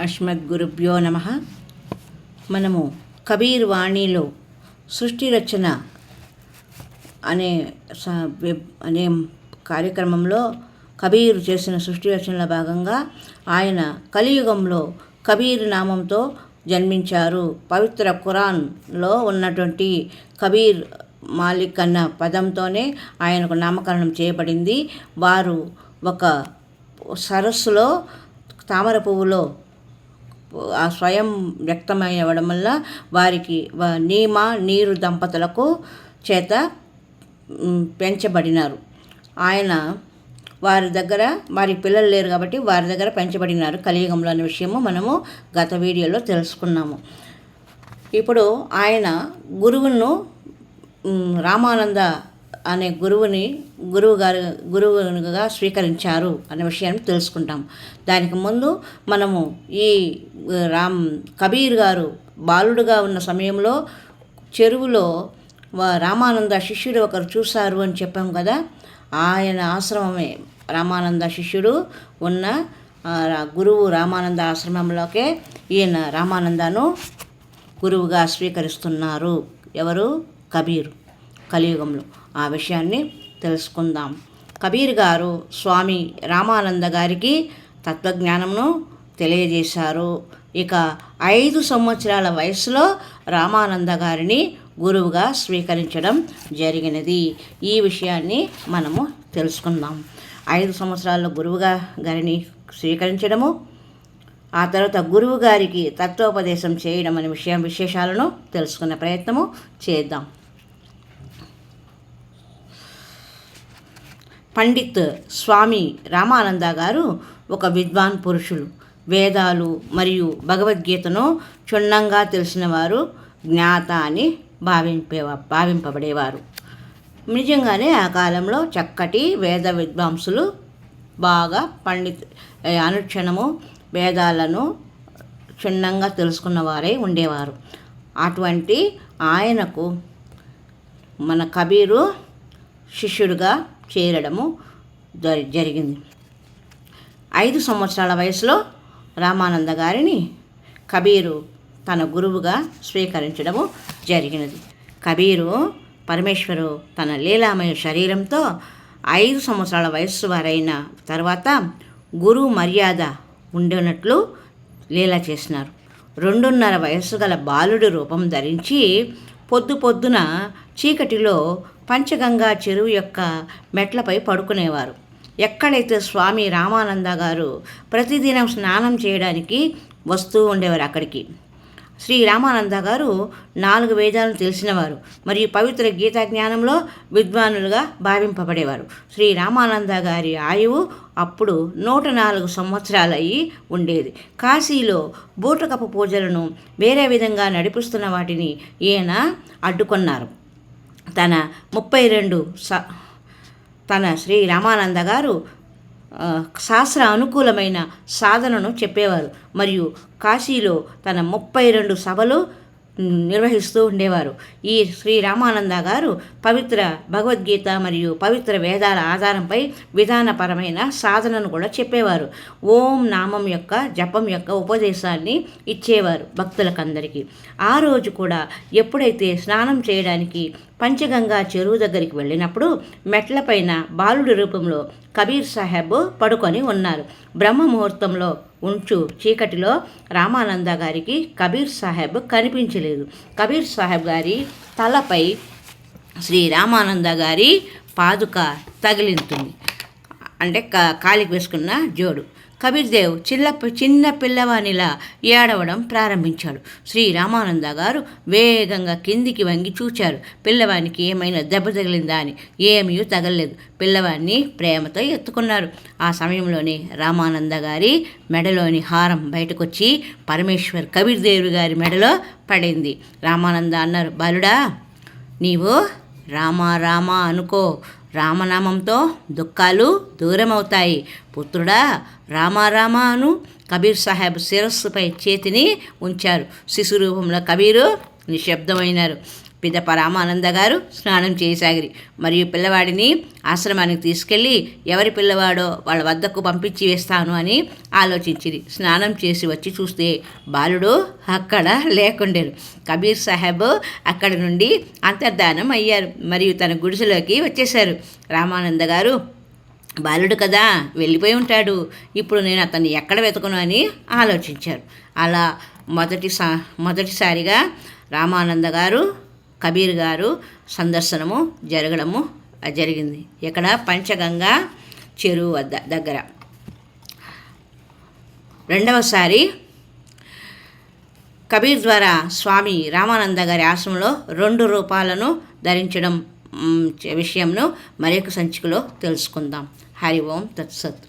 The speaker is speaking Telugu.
అస్మద్గురుభ్యో నమ. మనము కబీర్ వాణిలో సృష్టి రచన అనే స- వెబ్ అనే కార్యక్రమంలో కబీర్ చేసిన సృష్టి రచనలో భాగంగా ఆయన కలియుగంలో కబీర్ నామంతో జన్మించారు. పవిత్ర ఖురాన్లో ఉన్నటువంటి కబీర్ మాలిక్ అన్న పదంతోనే ఆయనకు నామకరణం చేయబడింది. వారు ఒక సరస్సులో తామర పువ్వులో ఆ స్వయం వ్యక్తమయ్యవడం వల్ల వారికి వ- నీమ నీరు దంపతులకు చేత పెంచబడినారు. ఆయన వారి దగ్గర వారి పిల్లలు లేరు కాబట్టి వారి దగ్గర పెంచబడినారు. కలియుగంలో అనే విషయము మనము గత వీడియోలో తెలుసుకున్నాము. ఇప్పుడు ఆయన గురువును రామానంద అనే గురువుని గురువు గారు గురువుగా స్వీకరించారు అనే విషయాన్ని తెలుసుకుంటాం. దానికి ముందు మనము ఈ రామ్ కబీర్ గారు బాలుడుగా ఉన్న సమయంలో చెరువులో రామానంద శిష్యుడు ఒకరు చూశారు అని చెప్పాం కదా. ఆయన ఆశ్రమమే. రామానంద శిష్యుడు ఉన్న గురువు రామానంద ఆశ్రమంలోకే ఈయన రామానందను గురువుగా స్వీకరిస్తున్నారు. ఎవరు? కబీర్. కలియుగంలో. ఆ విషయాన్ని తెలుసుకుందాం. కబీర్ గారు స్వామి రామానంద గారికి తత్వజ్ఞానంను తెలియజేశారు. ఇక ఐదు సంవత్సరాల వయసులో రామానంద గారిని గురువుగా స్వీకరించడం జరిగినది. ఈ విషయాన్ని మనము తెలుసుకుందాం. ఐదు సంవత్సరాల్లో గురువుగా గారిని స్వీకరించడము ఆ తర్వాత గురువు గారికి తత్వోపదేశం చేయడం అనే విషయం విశేషాలను తెలుసుకునే ప్రయత్నము చేద్దాం. పండిత్ స్వామి రామానంద గారు ఒక విద్వాన్ పురుషులు. వేదాలు మరియు భగవద్గీతను క్షుణ్ణంగా తెలిసినవారు జ్ఞాత అని భావింపే భావింపబడేవారు. నిజంగానే ఆ కాలంలో చక్కటి వేద విద్వాంసులు బాగా పండిత్ అనుక్షణము వేదాలను క్షుణ్ణంగా తెలుసుకున్నవారై ఉండేవారు. అటువంటి ఆయనకు మన కబీరు శిష్యుడిగా చేరడము జరి జరిగింది. ఐదు సంవత్సరాల వయసులో రామానంద గారిని కబీరు తన గురువుగా స్వీకరించడము జరిగినది. కబీరు పరమేశ్వరు తన లీలామయ శరీరంతో ఐదు సంవత్సరాల వయస్సు వారైన తర్వాత గురువు మర్యాద ఉండినట్లు లీల చేసినారు. రెండున్నర వయస్సు గల బాలుడి రూపం ధరించి పొద్దు పొద్దున చీకటిలో పంచగంగా చెరువు యొక్క మెట్లపై పడుకునేవారు. ఎక్కడైతే స్వామి రామానంద గారు ప్రతిదినం స్నానం చేయడానికి వస్తూ ఉండేవారు అక్కడికి. శ్రీ రామానంద గారు నాలుగు వేదాలను తెలిసినవారు. మరియు పవిత్ర గీతా జ్ఞానంలో విద్వానులుగా భావింపబడేవారు. శ్రీ రామానంద గారి ఆయువు అప్పుడు నూట నాలుగు సంవత్సరాలయ్యి ఉండేది. కాశీలో బూటకపు పూజలను వేరే విధంగా నడిపిస్తున్న వాటిని ఈయన అడ్డుకున్నారు. తన ముప్పై రెండు స తన శ్రీ రామానంద గారు శాస్త్ర అనుకూలమైన సాధనను చెప్పేవారు. మరియు కాశీలో తన ముప్పై రెండు సభలు నిర్వహిస్తూ ఉండేవారు. ఈ శ్రీ రామానంద గారు పవిత్ర భగవద్గీత మరియు పవిత్ర వేదాల ఆధారంపై విధానపరమైన సాధనను కూడా చెప్పేవారు. ఓం నామం యొక్క జపం యొక్క ఉపదేశాన్ని ఇచ్చేవారు భక్తులకందరికీ. ఆ రోజు కూడా ఎప్పుడైతే స్నానం చేయడానికి పంచగంగా చెరువు దగ్గరికి వెళ్ళినప్పుడు మెట్లపైన బాలుడి రూపంలో కబీర్ సాహెబ్ పడుకొని ఉన్నారు. బ్రహ్మ ముహూర్తంలో ఉంచు చీకటిలో రామానంద గారికి కబీర్ సాహెబ్ కనిపించలేదు. కబీర్ సాహెబ్ గారి తలపై శ్రీ రామానంద గారి పాదుక తగిలింతుంది అంటే కా- కాలికి వేసుకున్న జోడు. కబీర్దేవ్ చిల్ల చిన్న పిల్లవానిలా ఏడవడం ప్రారంభించాడు. శ్రీ రామానంద గారు వేగంగా కిందికి వంగి చూచారు. పిల్లవానికి ఏమైనా దెబ్బ తగిలిందా అని ఏమీ తగలలేదు. పిల్లవాడిని ప్రేమతో ఎత్తుకున్నారు. ఆ సమయంలోనే రామానంద గారి మెడలోని హారం బయటకొచ్చి పరమేశ్వర్ కబీర్దేవి గారి మెడలో పడింది. రామానంద అన్నారు బాలుడా నీవు రామ రామ అనుకో. రామనామంతో దుఃఖాలు దూరమవుతాయి. పుత్రుడా రామారామాను అను కబీర్ సాహెబ్ శిరస్సుపై చేతిని ఉంచారు. శిశు రూపంలో కబీరు నిశ్శబ్దమైనారు. పిదప రామానంద గారు స్నానం చేయసాగిరి మరియు పిల్లవాడిని ఆశ్రమానికి తీసుకెళ్ళి ఎవరి పిల్లవాడో వాళ్ళ వద్దకు పంపించి వేస్తాను అని ఆలోచించిరి. స్నానం చేసి వచ్చి చూస్తే బాలుడు అక్కడ లేకుండేరు కబీర్ సాహెబ్ అక్కడ నుండి అంతర్ధానం అయ్యారు. మరియు తన గుడిసెలోకి వచ్చేశారు. రామానంద గారు బాలుడు కదా వెళ్ళిపోయి ఉంటాడు. ఇప్పుడు నేను అతన్ని ఎక్కడ వెతకను అని ఆలోచించారు. అలా మొదటి సా మొదటిసారిగా రామానంద గారు కబీర్ గారు సందర్శనము జరగడము జరిగింది. ఇక్కడ పంచగంగా చెరువు వద్ద దగ్గర. రెండవసారి కబీర్ ద్వారా స్వామి రామానంద గారి ఆశ్రమంలో రెండు రూపాలను ధరించడం విషయంను మరొక సంచికలో తెలుసుకుందాం. హరి ఓం తత్సత్.